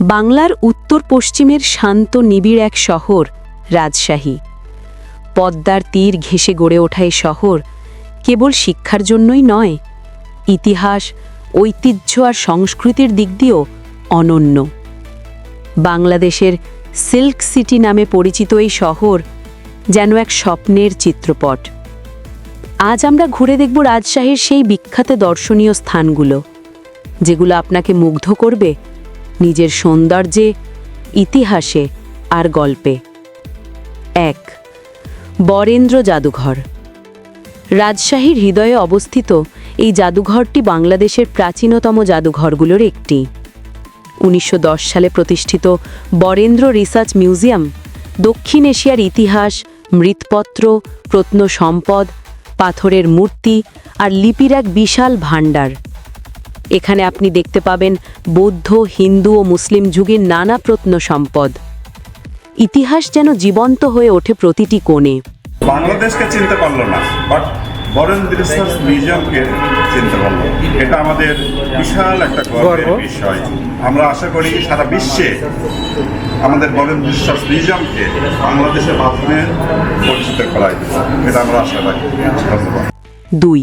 বাংলার উত্তর পশ্চিমের শান্ত নিবিড় এক শহর, রাজশাহী। পদ্মার তীর ঘেঁষে গড়ে ওঠা এই শহর কেবল শিক্ষার জন্যই নয়, ইতিহাস, ঐতিহ্য আর সংস্কৃতির দিক দিয়েও অনন্য। বাংলাদেশের সিল্ক সিটি নামে পরিচিত এই শহর যেন এক স্বপ্নের চিত্রপট। আজ আমরা ঘুরে দেখব রাজশাহীর সেই বিখ্যাত দর্শনীয় স্থানগুলো, যেগুলো আপনাকে মুগ্ধ করবে নিজের সৌন্দর্যে, ইতিহাসে আর গল্পে। এক, বরেন্দ্র জাদুঘর। রাজশাহীর হৃদয়ে অবস্থিত এই জাদুঘরটি বাংলাদেশের প্রাচীনতম জাদুঘরগুলোর একটি। উনিশশো দশ সালে প্রতিষ্ঠিত বরেন্দ্র রিসার্চ মিউজিয়াম দক্ষিণ এশিয়ার ইতিহাস, মৃৎপত্র প্রত্ন সম্পদ পাথরের মূর্তি আর লিপির এক বিশাল ভাণ্ডার। এখানে আপনি দেখতে পাবেন বৌদ্ধ হিন্দু ও মুসলিম যুগের নানা প্রত্নসম্পদ ইতিহাস যেন জীবন্ত হয়ে ওঠে প্রতিটি কোণে। বাংলাদেশকে চিনতে পারল না বাট বরেন্দ্র রিসার্চ মিউজিয়ামকে চিনতে পারল। এটা আমাদের বিশাল একটা গর্বের বিষয়। আমরা আশা করি সারা বিশ্বে আমাদের বরেন্দ্র রিসার্চ মিউজিয়ামকে বাংলাদেশের মাধ্যমে পরিচিত করা যেতে এটা আমরা আশা রাখি। ধন্যবাদ। দুই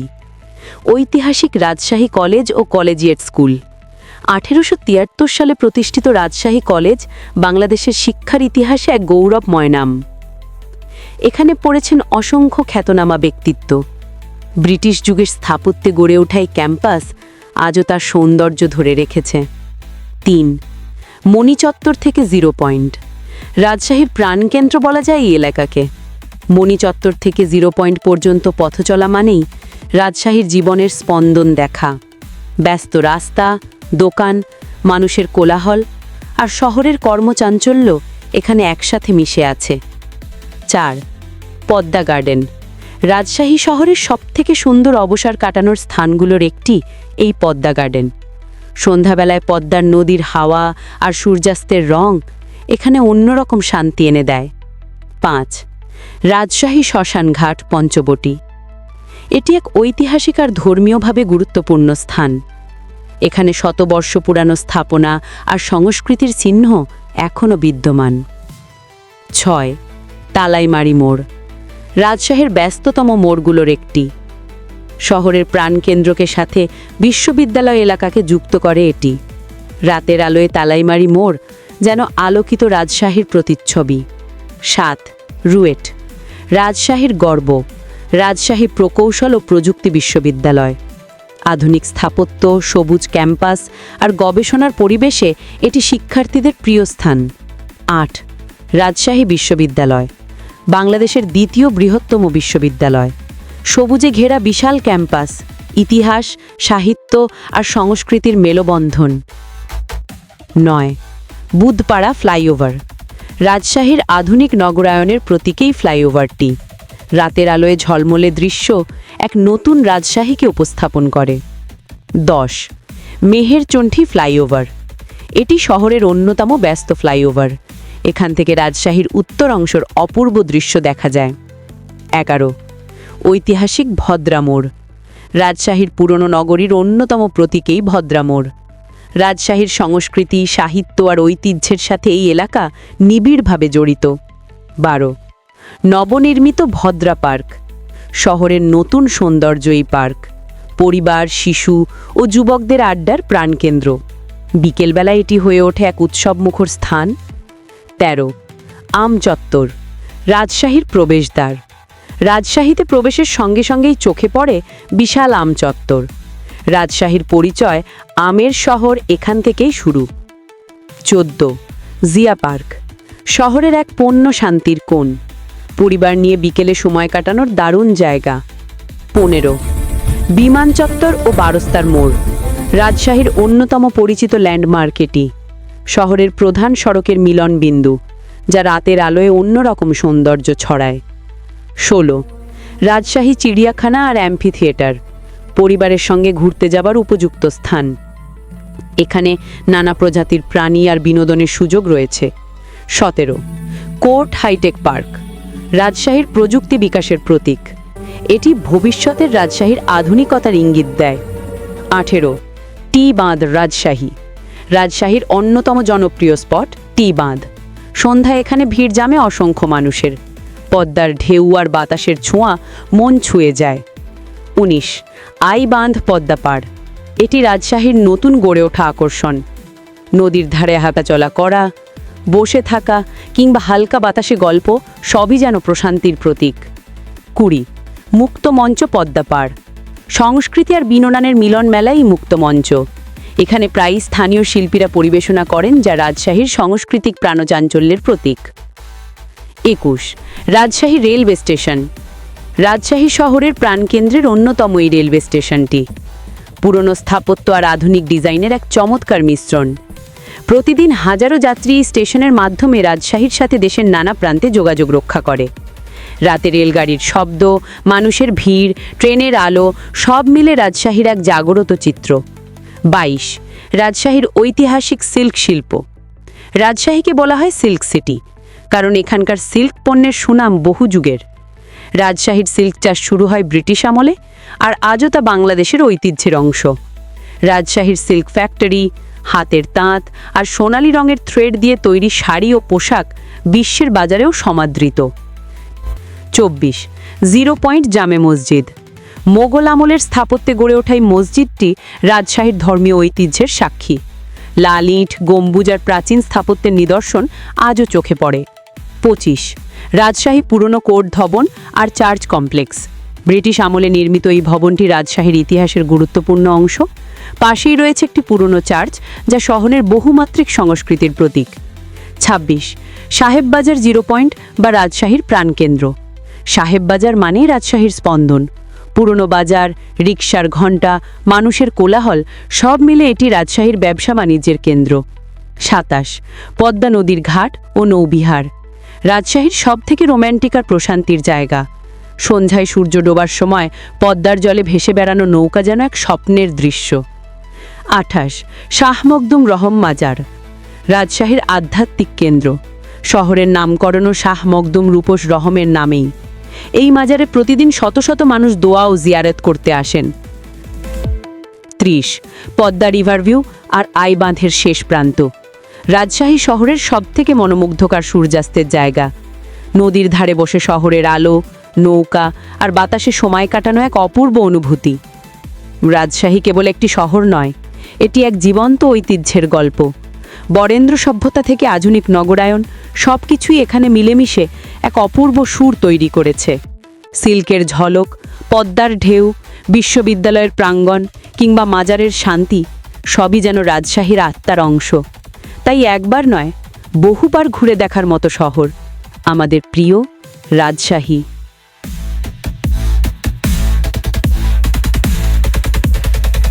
ঐতিহাসিক রাজশাহী কলেজ ও কলেজিয়েট স্কুল। আঠেরোশো তিয়াত্তর সালে প্রতিষ্ঠিত রাজশাহী কলেজ বাংলাদেশের শিক্ষার ইতিহাসে এক গৌরবময় নাম। এখানে পড়েছেন অসংখ্য খ্যাতনামা ব্যক্তিত্ব। ব্রিটিশ যুগের স্থাপত্যে গড়ে ওঠা এই ক্যাম্পাস আজও তার সৌন্দর্য ধরে রেখেছে। তিন মণিচত্বর থেকে জিরো পয়েন্ট। রাজশাহীর প্রাণকেন্দ্র বলা যায় এই এলাকাকে। মণিচত্বর থেকে জিরো পয়েন্ট পর্যন্ত পথ চলা মানেই রাজশাহীর জীবনের স্পন্দন দেখা। ব্যস্ত রাস্তা, দোকান, মানুষের কোলাহল আর শহরের কর্মচাঞ্চল্য এখানে একসাথে মিশে আছে। চার, পদ্মা গার্ডেন। রাজশাহী শহরের সবথেকে সুন্দর অবসর কাটানোর স্থানগুলোর একটি এই পদ্মা গার্ডেন। সন্ধ্যাবেলায় পদ্মার নদীর হাওয়া আর সূর্যাস্তের রং এখানে অন্যরকম শান্তি এনে দেয়। পাঁচ, রাজশাহী শ্মশানঘাট পঞ্চবটি। এটি এক ঐতিহাসিক আর ধর্মীয়ভাবে গুরুত্বপূর্ণ স্থান। এখানে শতবর্ষ পুরানো স্থাপনা আর সংস্কৃতির চিহ্ন এখনও বিদ্যমান। ছয়, তালাইমারি মোড়। রাজশাহীর ব্যস্ততম মোড়গুলোর একটি। শহরের প্রাণকেন্দ্রকে সাথে বিশ্ববিদ্যালয় এলাকাকে যুক্ত করে এটি। রাতের আলোয় তালাইমারি মোড় যেন আলোকিত রাজশাহীর প্রতিচ্ছবি। সাত, রুয়েট। রাজশাহীর গর্ব। রাজশাহী প্রকৌশল ও প্রযুক্তি বিশ্ববিদ্যালয়। আধুনিক স্থাপত্য, সবুজ ক্যাম্পাস আর গবেষণার পরিবেশে এটি শিক্ষার্থীদের প্রিয় স্থান। আট, রাজশাহী বিশ্ববিদ্যালয়, বাংলাদেশের দ্বিতীয় বৃহত্তম বিশ্ববিদ্যালয়। সবুজে ঘেরা বিশাল ক্যাম্পাস, ইতিহাস, সাহিত্য আর সংস্কৃতির মেলবন্ধন। নয়, বুধপাড়া ফ্লাইওভার, রাজশাহীর আধুনিক নগরায়নের প্রতীকেই ফ্লাইওভারটি। রাতের আলোয় ঝলমলে দৃশ্য এক নতুন রাজশাহীকে উপস্থাপন করে। দশ মেহেরচণ্ঠী ফ্লাইওভার। এটি শহরের অন্যতম ব্যস্ত ফ্লাইওভার। এখান থেকে রাজশাহীর উত্তর অংশের অপূর্ব দৃশ্য দেখা যায়। এগারো, ঐতিহাসিক ভদ্রামোড় রাজশাহীর পুরনো নগরীর অন্যতম প্রতীকেই ভদ্রামোড় রাজশাহীর সংস্কৃতি, সাহিত্য আর ঐতিহ্যের সাথে এই এলাকা নিবিড়ভাবে জড়িত। বারো নবনির্মিত ভদ্রা পার্ক। শহরের নতুন সৌন্দর্য এই পার্ক। পরিবার, শিশু ও যুবকদের আড্ডার প্রাণকেন্দ্র। বিকেলবেলা এটি হয়ে ওঠে এক উৎসবমুখর স্থান। তেরো আম চত্বর রাজশাহীর প্রবেশদ্বার। রাজশাহীতে প্রবেশের সঙ্গে সঙ্গেই চোখে পড়ে বিশাল আম চত্বর রাজশাহীর পরিচয় আমের শহর এখান থেকেই শুরু। চোদ্দ, জিয়া পার্ক। শহরের এক পণ্য শান্তির কোণ। পরিবার নিয়ে বিকেলে সময় কাটানোর দারুণ জায়গা। পনেরো। বিমান চত্বর ও বারস্তার মোড়, রাজশাহীর অন্যতম পরিচিত ল্যান্ডমার্ক এটি। শহরের প্রধান সড়কের মিলন বিন্দু, যা রাতের আলোয় অন্যরকম সৌন্দর্য ছড়ায়। ষোলো। রাজশাহী চিড়িয়াখানা আর অ্যাম্ফি থিয়েটার পরিবারের সঙ্গে ঘুরতে যাবার উপযুক্ত স্থান। এখানে নানা প্রজাতির প্রাণী আর বিনোদনের সুযোগ রয়েছে। সতেরো। কোর্ট হাইটেক পার্ক রাজশাহীর প্রযুক্তি বিকাশের প্রতীক। এটি ভবিষ্যতের রাজশাহীর আধুনিকতার ইঙ্গিত দেয়। আঠেরো, টি বাঁধ রাজশাহী। রাজশাহীর অন্যতম জনপ্রিয় স্পট টি বাঁধ। সন্ধ্যায় এখানে ভিড় জামে অসংখ্য মানুষের। পদ্মার ঢেউ আর বাতাসের ছোঁয়া মন ছুঁয়ে যায়। উনিশ, আই বাঁধ পদ্মাপাড় এটি রাজশাহীর নতুন গড়ে ওঠা আকর্ষণ। নদীর ধারে হাঁটাচলা করা বসে থাকা কিংবা হালকা বাতাসে গল্প, সবই যেন প্রশান্তির প্রতীক। কুড়ি, মুক্ত মঞ্চ পদ্মাপাড়। সংস্কৃতি আর বিনোদনের মিলন মেলাই মুক্ত মঞ্চ। এখানে প্রায়ই স্থানীয় শিল্পীরা পরিবেশনা করেন যা রাজশাহীর সাংস্কৃতিক প্রাণচাঞ্চল্যের প্রতীক। একুশ, রাজশাহী রেলওয়ে স্টেশন। রাজশাহী শহরের প্রাণকেন্দ্রের অন্যতম এই রেলওয়ে স্টেশনটি। পুরনো স্থাপত্য আর আধুনিক ডিজাইনের এক চমৎকার মিশ্রণ। প্রতিদিন হাজারো যাত্রী স্টেশনের মাধ্যমে রাজশাহীর সাথে দেশের নানা প্রান্তে যোগাযোগ রক্ষা করে। রাতে রেলগাড়ির শব্দ, মানুষের ভিড়, ট্রেনের আলো, সব মিলে রাজশাহীর এক জাগরত চিত্র। বাইশ, রাজশাহীর ঐতিহাসিক সিল্ক শিল্প। রাজশাহীকে বলা হয় সিল্ক সিটি, কারণ এখানকার সিল্ক পণ্যের সুনাম বহু যুগের। রাজশাহীর সিল্ক চাষ শুরু হয় ব্রিটিশ আমলে, আর আজও তা বাংলাদেশের ঐতিহ্যের অংশ। রাজশাহীর সিল্ক ফ্যাক্টরি হাতের তাঁত আর সোনালী রঙের থ্রেড দিয়ে তৈরি শাড়ি ও পোশাক বিশ্বের বাজারেও সমাদৃত। চব্বিশ, জিরো পয়েন্ট জামে মসজিদ। মোগল আমলের স্থাপত্যে গড়ে ওঠা এই মসজিদটি রাজশাহীর ধর্মীয় ঐতিহ্যের সাক্ষী। লাল ইট, গম্বুজ আর প্রাচীন স্থাপত্যের নিদর্শন আজও চোখে পড়ে। পঁচিশ, রাজশাহী পুরনো কোর্ট ভবন আর চার্চ কমপ্লেক্স। ব্রিটিশ আমলে নির্মিত এই ভবনটি রাজশাহীর ইতিহাসের গুরুত্বপূর্ণ অংশ। পাশেই রয়েছে একটি পুরনো চার্চ, যা শহরের বহুমাত্রিক সংস্কৃতির প্রতীক। ২৬ সাহেববাজার জিরো পয়েন্ট বা রাজশাহীর প্রাণকেন্দ্র। সাহেববাজার মানেই রাজশাহীর স্পন্দন। পুরনো বাজার, রিকশার ঘণ্টা, মানুষের কোলাহল, সব মিলে এটি রাজশাহীর ব্যবসা বাণিজ্যের কেন্দ্র। সাতাশ, পদ্মা নদীর ঘাট ও নৌবিহার। রাজশাহীর সবথেকে রোম্যান্টিক আর প্রশান্তির জায়গা। সন্ধ্যায় সূর্য ডোবার সময় পদ্মার জলে ভেসে বেড়ানো নৌকা যেন এক স্বপ্নের দৃশ্য। আঠাশ, শাহ মখদুম রহম মাজার, রাজশাহীর আধ্যাত্মিক কেন্দ্র। শহরের নামকরণও শাহ মখদুম রূপস রহমের নামেই। এই মাজারে প্রতিদিন শত শত মানুষ দোয়া ও জিয়ারত করতে আসেন। ত্রিশ, পদ্মা রিভার ভিউ আর আই বাঁধের শেষ প্রান্ত। রাজশাহী শহরের সবথেকে মনোমুগ্ধকর সূর্যাস্তের জায়গা। নদীর ধারে বসে শহরের আলো নৌকা আর বাতাসে সময় কাটানো এক অপূর্ব অনুভূতি। রাজশাহী কেবল একটি শহর নয়, এটি এক জীবন্ত ঐতিহ্যের গল্প। বরেন্দ্র সভ্যতা থেকে আধুনিক নগরায়ন সব কিছুই এখানে মিলেমিশে এক অপূর্ব সুর তৈরি করেছে। সিল্কের ঝলক, পদ্মার ঢেউ, বিশ্ববিদ্যালয়ের প্রাঙ্গণ কিংবা মাজারের শান্তি সবই যেন রাজশাহীর আত্মার অংশ। তাই একবার নয়, বহুবার ঘুরে দেখার মতো শহর। আমাদের প্রিয় রাজশাহী।